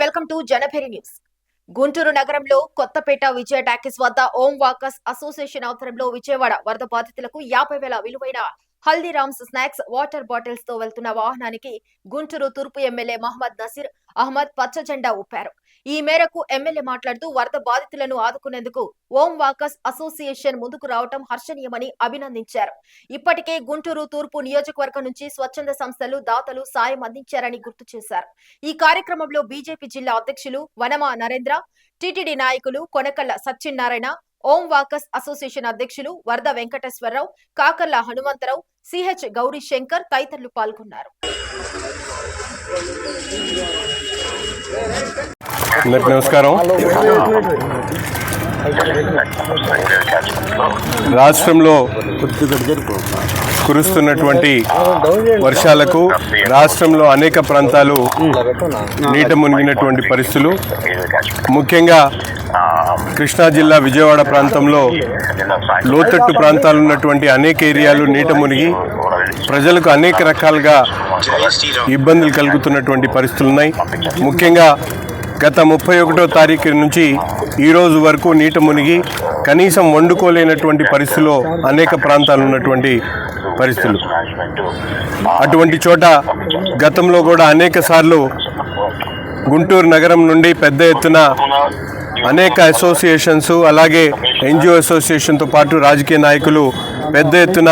Welcome to Janabheri news. Guntur నగరంలో కొత్తపేట విజయ talkies వద్ద ఓం walkers association ఆధ్వర్యంలో విజయవాడ వరద బాధితులకు యాభై వేల విలువైన హల్దీరామ్స్ స్నాక్స్ వాటర్ బాటిల్స్తో వెళ్తున్న వాహనానికి గుంటూరు తూర్పు ఎమ్మెల్యే మహమ్మద్ నసీర్ అహ్మద్ పచ్చ జెండా ఊపారు. ఈ మేరకు ఎమ్మెల్యే మాట్లాడుతూ వరద బాధితులను ఆదుకునేందుకు ఓం వాకర్స్ అసోసియేషన్ ముందుకు రావటం హర్షణీయమని అభినందించారు. ఇప్పటికే గుంటూరు తూర్పు నియోజకవర్గం నుంచి స్వచ్ఛంద సంస్థలు దాతలు సాయం అందించారని గుర్తు చేశారు. ఈ కార్యక్రమంలో బీజేపీ జిల్లా అధ్యక్షులు వనమా నరేంద్ర టీటీడీ నాయకులు కొనకళ్ళ సత్యనారాయణ ఓం వాకర్స్ అసోసియేషన్ అధ్యక్షులు వరద వెంకటేశ్వరరావు కాకర్ల హనుమంతరావు సిహెచ్ గౌరీ శంకర్ తదితరులు పాల్గొన్నారు. నమస్కారం. రాష్ట్రంలో కురుస్తున్నటువంటి వర్షాలకు రాష్ట్రంలో అనేక ప్రాంతాలు నీట మునిగినటువంటి పరిస్థితులు. ముఖ్యంగా కృష్ణా జిల్లా విజయవాడ ప్రాంతంలో లోతట్టు ప్రాంతాలు ఉన్నటువంటి అనేక ఏరియాలు నీట మునిగి ప్రజలకు అనేక రకాలుగా ఇబ్బందులు కలుగుతున్నటువంటి పరిస్థితులు ఉన్నాయి. ముఖ్యంగా గత ముప్పై ఒకటో తారీఖు నుంచి ఈ రోజు వరకు నీట మునిగి కనీసం వండుకోలేనటువంటి పరిస్థితిలో అనేక ప్రాంతాలు ఉన్నటువంటి పరిస్థితులు. అటువంటి చోట గతంలో కూడా అనేక సార్లు గుంటూరు నగరం నుండి పెద్ద ఎత్తున అనేక అసోసియేషన్స్ అలాగే ఎన్జిఓ అసోసియేషన్తో పాటు రాజకీయ నాయకులు పెద్ద ఎత్తున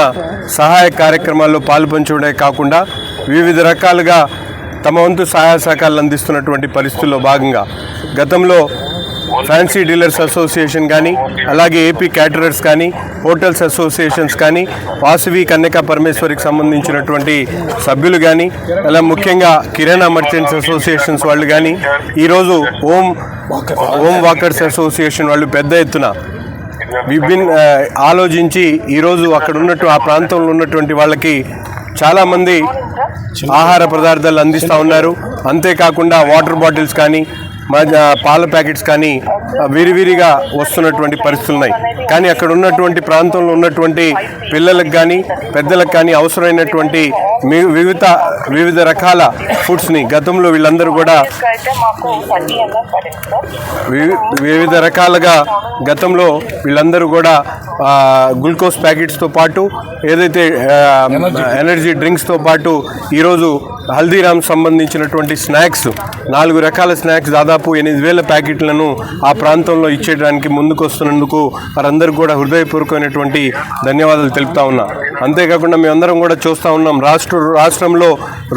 సహాయ కార్యక్రమాల్లో పాల్పంచడమే కాకుండా వివిధ రకాలుగా తమ వంతు సహాయ సహకారాలు అందిస్తున్నటువంటి పరిస్థితుల్లో భాగంగా గతంలో ఫ్యాన్సీ డీలర్స్ అసోసియేషన్ కానీ అలాగే ఏపీ క్యాటరర్స్ కానీ హోటల్స్ అసోసియేషన్స్ కానీ వాసవి కన్యకా పరమేశ్వరికి సంబంధించినటువంటి సభ్యులు కానీ అలా ముఖ్యంగా కిరాణా మర్చెంట్స్ అసోసియేషన్స్ వాళ్ళు కానీ ఈరోజు ఓం ఓం వాకర్స్ అసోసియేషన్ వాళ్ళు పెద్ద ఎత్తున విభిన్ ఆలోచించి ఈరోజు అక్కడ ఉన్నట్టు ఆ ప్రాంతంలో ఉన్నటువంటి వాళ్ళకి చాలామంది ఆహార పదార్థాలు అందిస్తూ ఉన్నారు. అంతేకాకుండా వాటర్ బాటిల్స్ కానీ పాల ప్యాకెట్స్ కానీ విరివిరిగా వస్తున్నటువంటి పరిస్థితులు ఉన్నాయి. కానీ అక్కడ ఉన్నటువంటి ప్రాంతంలో ఉన్నటువంటి పిల్లలకు కానీ పెద్దలకు కానీ అవసరమైనటువంటి వివిధ వివిధ రకాల ఫుడ్స్ని గతంలో వీళ్ళందరూ కూడా వివి- వివిధ రకాలుగా గతంలో వీళ్ళందరూ కూడా గ్లూకోజ్ ప్యాకెట్స్తో పాటు ఏదైతే ఎనర్జీ డ్రింక్స్తో పాటు ఈరోజు హల్దీరామ్ సంబంధించినటువంటి స్నాక్స్ నాలుగు రకాల స్నాక్స్ దాదాపు ఎనిమిది వేల ప్యాకెట్లను ఆ ప్రాంతంలో ఇచ్చేయడానికి ముందుకు వస్తున్నందుకు వారందరికీ కూడా హృదయపూర్వకమైనటువంటి ధన్యవాదాలు తెలుపుతా ఉన్నా. అంతేకాకుండా మేమందరం కూడా చూస్తూ ఉన్నాం. రాష్ట్ర రాష్ట్రంలో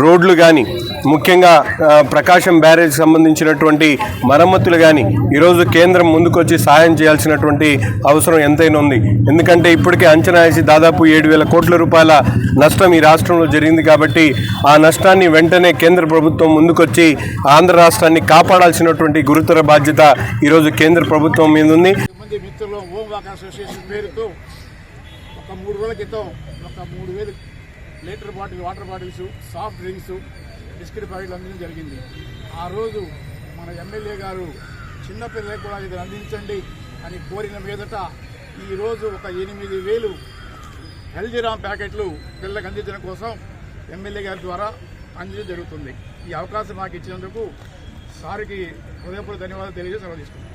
రోడ్లు కానీ ముఖ్యంగా ప్రకాశం బ్యారేజ్ సంబంధించినటువంటి మరమ్మతులు కానీ ఈరోజు కేంద్రం ముందుకొచ్చి సహాయం చేయాల్సినటువంటి అవసరం ఎంతైనా ఉంది. ఎందుకంటే ఇప్పటికే అంచనా వేసి దాదాపు ఏడు వేల కోట్ల రూపాయల నష్టం ఈ రాష్ట్రంలో జరిగింది కాబట్టి ఆ నష్టాన్ని వెంటనే కేంద్ర ప్రభుత్వం ముందుకొచ్చి ఆంధ్ర రాష్ట్రాన్ని కాపాడాల్సినటువంటి గురుతర బాధ్యత ఈరోజు కేంద్ర ప్రభుత్వం మీద ఉంది ఒక మూడు రోజుల క్రితం ఒక మూడు వేలు litre bottle water bottles soft drinks biscuit ప్యాకెట్లు అందించడం జరిగింది. ఆ రోజు మన ఎమ్మెల్యే గారు చిన్నపిల్లలకు కూడా ఇది అందించండి అని కోరిన మీదట ఈరోజు ఒక ఎనిమిది వేలు హెల్దీరామ్ ప్యాకెట్లు పిల్లలకు అందించడం కోసం ఎమ్మెల్యే గారి ద్వారా అందించడం జరుగుతుంది. ఈ అవకాశం మాకు ఇచ్చినందుకు సార్కి హృదయపూర్వక ధన్యవాదాలు తెలియజేసి సెలవు తీసుకుంటాం